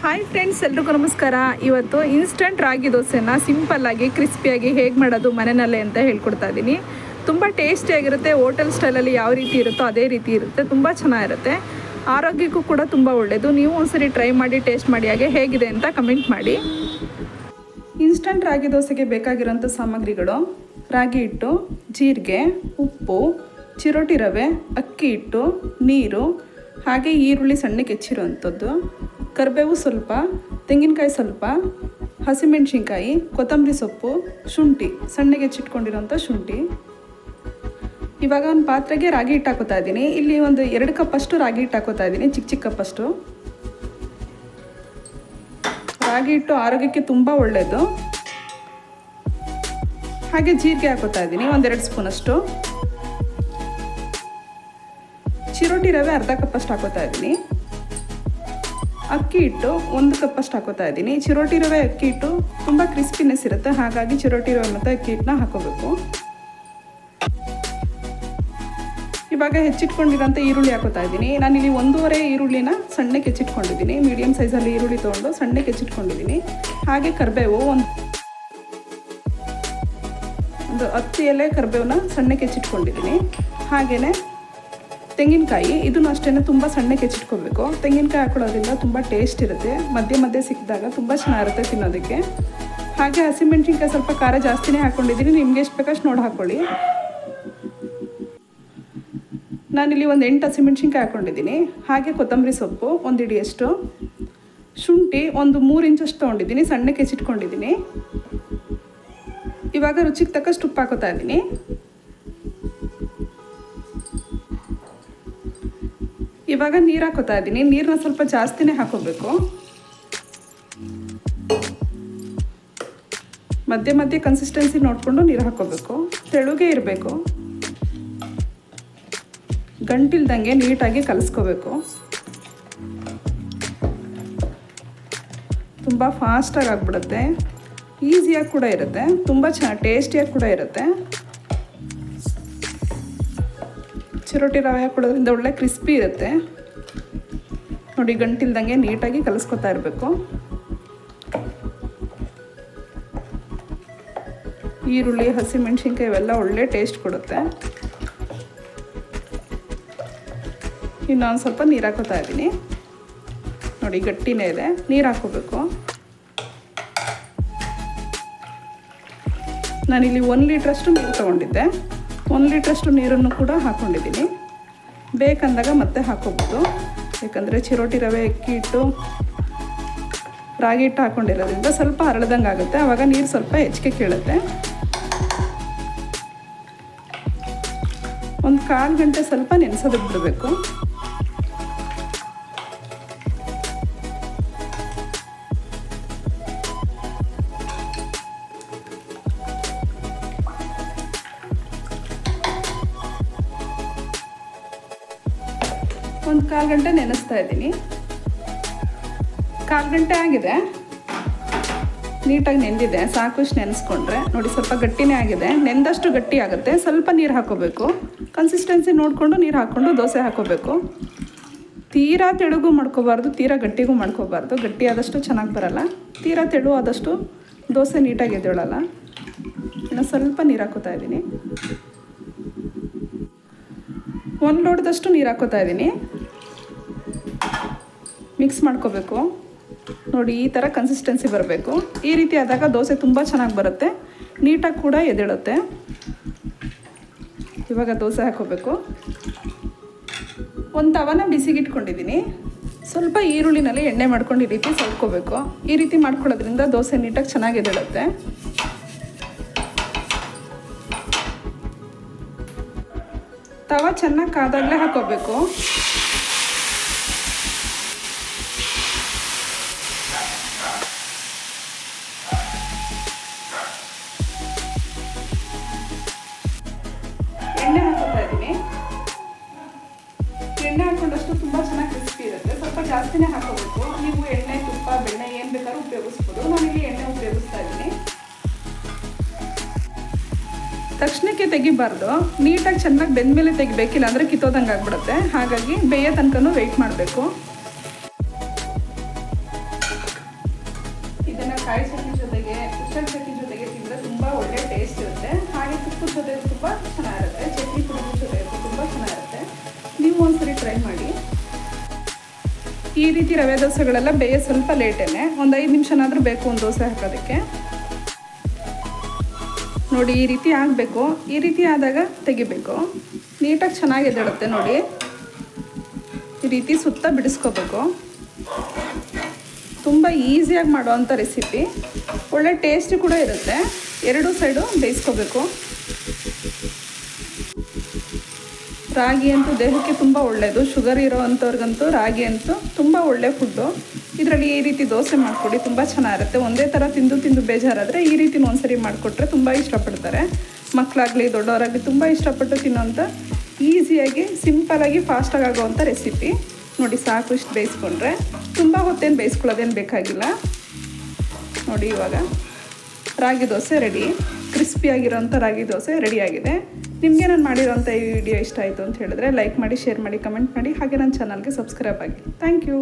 Hi friends ಎಲ್ರಿಗೂ ನಮಸ್ಕಾರ. ಇವತ್ತು ಇನ್ಸ್ಟಂಟ್ ರಾಗಿ ದೋಸೆನ ಸಿಂಪಲ್ಲಾಗಿ ಕ್ರಿಸ್ಪಿಯಾಗಿ ಹೇಗೆ ಮಾಡೋದು, ಮನೆಯಲ್ಲೇ ಅಂತ ಹೇಳ್ಕೊಡ್ತಾ ಇದ್ದೀನಿ ತುಂಬ ಟೇಸ್ಟಿಯಾಗಿರುತ್ತೆ ಹೋಟೆಲ್ ಸ್ಟೈಲಲ್ಲಿ ಯಾವ ರೀತಿ ಇರುತ್ತೋ ಅದೇ ರೀತಿ ಇರುತ್ತೆ, ತುಂಬ ಚೆನ್ನಾಗಿರುತ್ತೆ. ಆರೋಗ್ಯಕ್ಕೂ ಕೂಡ ತುಂಬ ಒಳ್ಳೆಯದು ನೀವು ಒಂದ್ಸರಿ ಟ್ರೈ ಮಾಡಿ ಟೇಸ್ಟ್ ಮಾಡಿ, ಹಾಗೆ ಹೇಗಿದೆ ಅಂತ ಕಮೆಂಟ್ ಮಾಡಿ. ಇನ್ಸ್ಟಂಟ್ ರಾಗಿ ದೋಸೆಗೆ ಬೇಕಾಗಿರೋಂಥ ಸಾಮಗ್ರಿಗಳು, ರಾಗಿ ಹಿಟ್ಟು, ಜೀರಿಗೆ, ಉಪ್ಪು, ಚಿರೋಟಿ ರವೆ, ಅಕ್ಕಿ ಹಿಟ್ಟು, ನೀರು, ಹಾಗೆ ಈರುಳ್ಳಿ ಸಣ್ಣಗೆ ಹೆಚ್ಚಿರೋವಂಥದ್ದು. ಕರಿಬೇವು ಸ್ವಲ್ಪ, ತೆಂಗಿನಕಾಯಿ ಸ್ವಲ್ಪ, ಹಸಿಮೆಣಸಿನ್ಕಾಯಿ, ಕೊತ್ತಂಬರಿ ಸೊಪ್ಪು, ಶುಂಠಿ, ಸಣ್ಣಗೆ ಹೆಚ್ಚಿಟ್ಕೊಂಡಿರೋಂಥ ಶುಂಠಿ. ಇವಾಗ ಒಂದು ಪಾತ್ರೆಗೆ ರಾಗಿ ಹಿಟ್ಟು ಹಾಕೋತಾ ಇದ್ದೀನಿ. ಇಲ್ಲಿ ಒಂದು ಎರಡು ಕಪ್ಪಷ್ಟು ರಾಗಿ ಹಿಟ್ಟು ಹಾಕೋತಾ ಇದ್ದೀನಿ, ಚಿಕ್ಕ ಚಿಕ್ಕ ಕಪ್ಪಷ್ಟು ರಾಗಿ ಹಿಟ್ಟು ಆರೋಗ್ಯಕ್ಕೆ ತುಂಬ ಒಳ್ಳೆಯದು ಹಾಗೆ ಜೀರಿಗೆ ಹಾಕೋತಾ ಇದ್ದೀನಿ ಒಂದೆರಡು ಸ್ಪೂನಷ್ಟು ಚಿರೋಟಿ ರವೆ ಅರ್ಧ ಕಪ್ಪಷ್ಟು ಹಾಕೋತಾ ಇದ್ದೀನಿ. ಅಕ್ಕಿ ಹಿಟ್ಟು ಒಂದು ಕಪ್ ಅಷ್ಟು ಹಾಕೋತಾ ಇದ್ದೀನಿ. ಚಿರೋಟಿ ರವೆ ಅಕ್ಕಿ ಹಿಟ್ಟು ತುಂಬ ಕ್ರಿಸ್ಪಿನೆಸ್ ಇರುತ್ತೆ. ಹಾಗಾಗಿ ಚಿರೋಟಿ ರವೆ ಮತ್ತು ಅಕ್ಕಿ ಹಿಟ್ಟನ್ನ ಹಾಕೋಬೇಕು. ಇವಾಗ ಹೆಚ್ಚಿಟ್ಕೊಂಡಿರೋಂಥ ಈರುಳ್ಳಿ ಹಾಕೋತಾ ಇದ್ದೀನಿ. ಇಲ್ಲಿ ಒಂದೂವರೆ ಈರುಳ್ಳಿನ ಸಣ್ಣಕ್ಕೆ ಹೆಚ್ಚಿಟ್ಕೊಂಡಿದ್ದೀನಿ. ಮೀಡಿಯಮ್ ಸೈಜಲ್ಲಿ ಈರುಳ್ಳಿ ತೊಗೊಂಡು ಸಣ್ಣಕ್ಕೆ ಹೆಚ್ಚಿಟ್ಕೊಂಡಿದ್ದೀನಿ. ಹಾಗೆ ಕರಿಬೇವು ಒಂದು ಒಂದು ಹತ್ತು ಎಲೆ ಕರಿಬೇವನ್ನ ಸಣ್ಣಕ್ಕೆ ಹೆಚ್ಚಿಟ್ಕೊಂಡಿದ್ದೀನಿ. ಹಾಗೆಯೇ ತೆಂಗಿನಕಾಯಿ, ಇದನ್ನು ಅಷ್ಟೇ ತುಂಬ ಸಣ್ಣಕ್ಕೆ ಹೆಚ್ಚಿಟ್ಕೋಬೇಕು ತೆಂಗಿನಕಾಯಿ ಹಾಕೊಳ್ಳೋದ್ರಿಂದ ತುಂಬ ಟೇಸ್ಟ್ ಇರುತ್ತೆ. ಮಧ್ಯೆ ಮಧ್ಯೆ ಸಿಕ್ಕಿದಾಗ ತುಂಬ ಚೆನ್ನಾಗಿರುತ್ತೆ ತಿನ್ನೋದಕ್ಕೆ. ಹಾಗೆ ಹಸಿಮೆಣ್ಸಿನ್ಕಾಯಿ ಸ್ವಲ್ಪ ಖಾರ ಜಾಸ್ತಿನೇ ಹಾಕ್ಕೊಂಡಿದ್ದೀನಿ ನಿಮ್ಗೆ ಎಷ್ಟು ಬೇಕಷ್ಟು ನೋಡಿ ಹಾಕ್ಕೊಳ್ಳಿ ನಾನಿಲ್ಲಿ ಒಂದು ಎಂಟು ಹಸಿಮೆಣ್ಸಿನ್ಕಾಯಿ ಹಾಕ್ಕೊಂಡಿದ್ದೀನಿ ಹಾಗೆ ಕೊತ್ತಂಬರಿ ಸೊಪ್ಪು, ಒಂದು ಶುಂಠಿ, ಒಂದು ಮೂರು ಇಂಚಷ್ಟು ತೊಗೊಂಡಿದ್ದೀನಿ. ಸಣ್ಣಕ್ಕೆ ಹೆಚ್ಚಿಟ್ಕೊಂಡಿದ್ದೀನಿ. ಇವಾಗ ರುಚಿಗೆ ತಕ್ಕಷ್ಟು ಉಪ್ಪು ಹಾಕೋತಾ ಇದ್ದೀನಿ. ಇವಾಗ ನೀರು ಹಾಕೋತಾ ಇದ್ದೀನಿ. ನೀರನ್ನ ಸ್ವಲ್ಪ ಜಾಸ್ತಿನೇ ಹಾಕೋಬೇಕು. ಮಧ್ಯೆ ಮಧ್ಯೆ ಕನ್ಸಿಸ್ಟೆನ್ಸಿ ನೋಡಿಕೊಂಡು ನೀರು ಹಾಕೋಬೇಕು. ತೆಳುಗೆ ಇರಬೇಕು. ಗಂಟಿಲ್ದಂಗೆ ನೀಟಾಗಿ ಕಲಿಸ್ಕೋಬೇಕು. ತುಂಬ ಫಾಸ್ಟಾಗಿ ಆಗಿಬಿಡುತ್ತೆ. ಈಸಿಯಾಗಿ ಕೂಡ ಇರುತ್ತೆ. ತುಂಬ ಚೆನ್ನಾಗಿ ಟೇಸ್ಟಿಯಾಗಿ ಕೂಡ ಇರುತ್ತೆ. ಚಿರೋಟಿ ರವೆ ಹಾಕೊಳ್ಳೋದ್ರಿಂದ ಒಳ್ಳೆ ಕ್ರಿಸ್ಪಿ ಇರುತ್ತೆ. ನೋಡಿ, ಗಂಟಿಲ್ದಂಗೆ ನೀಟಾಗಿ ಕಲಿಸ್ಕೊತಾ ಇರಬೇಕು. ಈರುಳ್ಳಿ, ಹಸಿಮೆಣ್ಸಿನ್ಕಾಯಿ ಇವೆಲ್ಲ ಒಳ್ಳೆ ಟೇಸ್ಟ್ ಕೊಡುತ್ತೆ. ಇನ್ನೊಂದು ಸ್ವಲ್ಪ ನೀರು ಹಾಕೋತಾ ಇದ್ದೀನಿ. ನೋಡಿ, ಗಟ್ಟಿನೇ ಇದೆ. ನೀರು ಹಾಕೋಬೇಕು ನಾನಿಲ್ಲಿ ಒಂದು ಲೀಟ್ರಷ್ಟು ನೀರು ತೊಗೊಂಡಿದ್ದೆ. ಒಂದು ಲೀಟ್ರಷ್ಟು ನೀರನ್ನು ಕೂಡ ಹಾಕ್ಕೊಂಡಿದ್ದೀನಿ ಬೇಕಂದಾಗ ಮತ್ತೆ ಹಾಕೋಬೋದು ಯಾಕಂದರೆ ಚಿರೋಟಿ ರವೆ ಅಕ್ಕಿ ಹಿಟ್ಟು ರಾಗಿ ಹಿಟ್ಟು ಹಾಕ್ಕೊಂಡಿರೋದ್ರಿಂದ ಸ್ವಲ್ಪ ಅರಳ್ದಂಗೆ ಆಗುತ್ತೆ. ಆವಾಗ ನೀರು ಸ್ವಲ್ಪ ಹೆಚ್ಚಿಗೆ ಕೇಳುತ್ತೆ. ಒಂದು ಕಾಲು ಗಂಟೆ ಸ್ವಲ್ಪ ನೆನೆಸೋದಕ್ಕೆ ಬಿಡಬೇಕು. ಒಂದು ಕಾಲು ಗಂಟೆ ನೆನೆಸ್ತಾ ಇದ್ದೀನಿ. ಕಾಲು ಗಂಟೆ ಆಗಿದೆ. ನೀಟಾಗಿ ನೆಂದಿದೆ. ಸಾಕು ಇಷ್ಟು ನೆನೆಸ್ಕೊಂಡ್ರೆ. ನೋಡಿ, ಸ್ವಲ್ಪ ಗಟ್ಟಿನೇ ಆಗಿದೆ. ನೆಂದಷ್ಟು ಗಟ್ಟಿ ಆಗುತ್ತೆ. ಸ್ವಲ್ಪ ನೀರು ಹಾಕೋಬೇಕು. ಕನ್ಸಿಸ್ಟೆನ್ಸಿ ನೋಡಿಕೊಂಡು ನೀರು ಹಾಕ್ಕೊಂಡು ದೋಸೆ ಹಾಕೋಬೇಕು. ತೀರಾ ತೆಳುಗೂ ಮಾಡ್ಕೋಬಾರ್ದು, ತೀರಾ ಗಟ್ಟಿಗೂ ಮಾಡ್ಕೋಬಾರ್ದು. ಗಟ್ಟಿ ಆದಷ್ಟು ಚೆನ್ನಾಗಿ ಬರಲ್ಲ. ತೀರಾ ತೆಳು ಆದಷ್ಟು ದೋಸೆ ನೀಟಾಗಿ ಎದ್ದೇಳಲ್ಲ. ಇನ್ನು ಸ್ವಲ್ಪ ನೀರು ಹಾಕೋತಾ ಇದ್ದೀನಿ. ಒಂದು ಲೋಟದಷ್ಟು ನೀರು ಹಾಕೋತಾ ಇದ್ದೀನಿ. ಮಿಕ್ಸ್ ಮಾಡ್ಕೋಬೇಕು. ನೋಡಿ, ಈ ಥರ ಕನ್ಸಿಸ್ಟೆನ್ಸಿ ಬರಬೇಕು. ಈ ರೀತಿ ಆದಾಗ ದೋಸೆ ತುಂಬ ಚೆನ್ನಾಗಿ ಬರುತ್ತೆ. ನೀಟಾಗಿ ಕೂಡ ಎದ್ದೇಳುತ್ತೆ ಇವಾಗ ದೋಸೆ ಹಾಕೋಬೇಕು. ಒಂದು ತವನ ಬಿಸಿಗಿಟ್ಕೊಂಡಿದ್ದೀನಿ. ಸ್ವಲ್ಪ ಈರುಳ್ಳಿನಲ್ಲಿ ಎಣ್ಣೆ ಮಾಡ್ಕೊಂಡು ಈ ರೀತಿ ಸಲ್ಕೋಬೇಕು. ಈ ರೀತಿ ಮಾಡ್ಕೊಳ್ಳೋದ್ರಿಂದ ದೋಸೆ ನೀಟಾಗಿ ಚೆನ್ನಾಗಿ ಎದ್ದೇಳುತ್ತೆ ತವ ಚೆನ್ನಾಗಿ ಕಾದಾಗಲೇ ಹಾಕೋಬೇಕು. ಎಣ್ಣೆ ಹಾಕೋತಾ ಇದ್ದೀನಿ. ಎಣ್ಣೆ ಹಾಕೊಂಡಷ್ಟು ತುಂಬ ಚೆನ್ನಾಗಿ ಕ್ರಿಸ್ಪಿ ಇರುತ್ತೆ. ಸ್ವಲ್ಪ ಜಾಸ್ತಿನೇ ಹಾಕೋಬೇಕು. ತಕ್ಷಣಕ್ಕೆ ತೆಗಿಬಾರ್ದು. ನೀಟಾಗಿ ಚೆನ್ನಾಗಿ ಬೆಂದ ಮೇಲೆ ತೆಗಿಬೇಕಿಲ್ಲ ಅಂದರೆ ಕಿತ್ತೋದಂಗೆ ಆಗ್ಬಿಡುತ್ತೆ. ಹಾಗಾಗಿ ಬೇಯ ತನಕನೂ ವೆಯ್ಟ್ ಮಾಡಬೇಕು. ಇದನ್ನು ಕಾಯಿ ಚಟ್ನಿ ಜೊತೆಗೆ ಉಚ್ಚಲ್ ಚಟ್ನಿ ಜೊತೆಗೆ ತಿಂದರೆ ತುಂಬ ಒಳ್ಳೆ ಟೇಸ್ಟ್ ಇರುತ್ತೆ. ಹಾಗೆ ತುಪ್ಪದ ಜೊತೆ ತುಂಬ ಚೆನ್ನಾಗಿರುತ್ತೆ. ಚಟ್ನಿ ಪುಡಿ ಜೊತೆ ತುಂಬ ಚೆನ್ನಾಗಿರುತ್ತೆ. ನೀವು ಒಂದ್ಸರಿ ಟ್ರೈ ಮಾಡಿ. ಈ ರೀತಿ ರವೆ ದೋಸೆಗಳೆಲ್ಲ ಬೇಯ ಸ್ವಲ್ಪ ಲೇಟೇನೆ. ಒಂದು ಐದು ನಿಮಿಷನಾದರೂ ಬೇಕು ಒಂದು ದೋಸೆ ಹಾಕೋದಕ್ಕೆ. ನೋಡಿ, ಈ ರೀತಿ ಆಗಬೇಕು. ಈ ರೀತಿ ಆದಾಗ ತೆಗಿಬೇಕು. ನೀಟಾಗಿ ಚೆನ್ನಾಗಿ ಎದ್ದೇಳುತ್ತೆ ನೋಡಿ. ಈ ರೀತಿ ಸುತ್ತ ಬಿಡಿಸ್ಕೋಬೇಕು. ತುಂಬ ಈಸಿಯಾಗಿ ಮಾಡುವಂಥ ರೆಸಿಪಿ. ಒಳ್ಳೆ ಟೇಸ್ಟಿ ಕೂಡ ಇರುತ್ತೆ. ಎರಡೂ ಸೈಡು ಬೇಯಿಸ್ಕೋಬೇಕು. ರಾಗಿ ಅಂತೂ ದೇಹಕ್ಕೆ ತುಂಬ ಒಳ್ಳೆಯದು ಶುಗರ್ ಇರೋವಂಥವ್ರಿಗಂತೂ ರಾಗಿ ಅಂತೂ ತುಂಬ ಒಳ್ಳೆ ಫುಡ್ಡು ಇದರಲ್ಲಿ ಈ ರೀತಿ ದೋಸೆ ಮಾಡಿಕೊಡಿ, ತುಂಬ ಚೆನ್ನಾಗಿರುತ್ತೆ. ಒಂದೇ ಥರ ತಿಂದು ತಿಂದು ಬೇಜಾರಾದರೆ ಈ ರೀತಿ ಒಂದ್ಸರಿ ಮಾಡಿಕೊಟ್ರೆ ತುಂಬ ಇಷ್ಟಪಡ್ತಾರೆ. ಮಕ್ಕಳಾಗಲಿ ದೊಡ್ಡವರಾಗಲಿ ತುಂಬ ಇಷ್ಟಪಟ್ಟು ತಿನ್ನೋಂಥ ಈಸಿಯಾಗಿ ಸಿಂಪಲಾಗಿ ಫಾಸ್ಟಾಗಿ ಆಗೋವಂಥ ರೆಸಿಪಿ ನೋಡಿ, ಸಾಕು ಇಷ್ಟು ಬೇಯಿಸ್ಕೊಂಡ್ರೆ. ತುಂಬ ಹೊತ್ತೇನು ಬೇಯಿಸ್ಕೊಳ್ಳೋದೇನು ಬೇಕಾಗಿಲ್ಲ. ನೋಡಿ, ಇವಾಗ ರಾಗಿ ದೋಸೆ ರೆಡಿ ಕ್ರಿಸ್ಪಿಯಾಗಿರೋಂಥ ರಾಗಿ ದೋಸೆ ರೆಡಿಯಾಗಿದೆ ನಿಮಗೆ ನಾನು ಮಾಡಿರೋಂಥ ಈ ವಿಡಿಯೋ ಇಷ್ಟ ಆಯಿತು ಅಂತ ಹೇಳಿದ್ರೆ ಲೈಕ್ ಮಾಡಿ ಶೇರ್ ಮಾಡಿ ಕಮೆಂಟ್ ಮಾಡಿ. ಹಾಗೆ ನನ್ನ ಚಾನಲ್ಗೆ ಸಬ್ಸ್ಕ್ರೈಬ್ ಆಗಿ. Thank you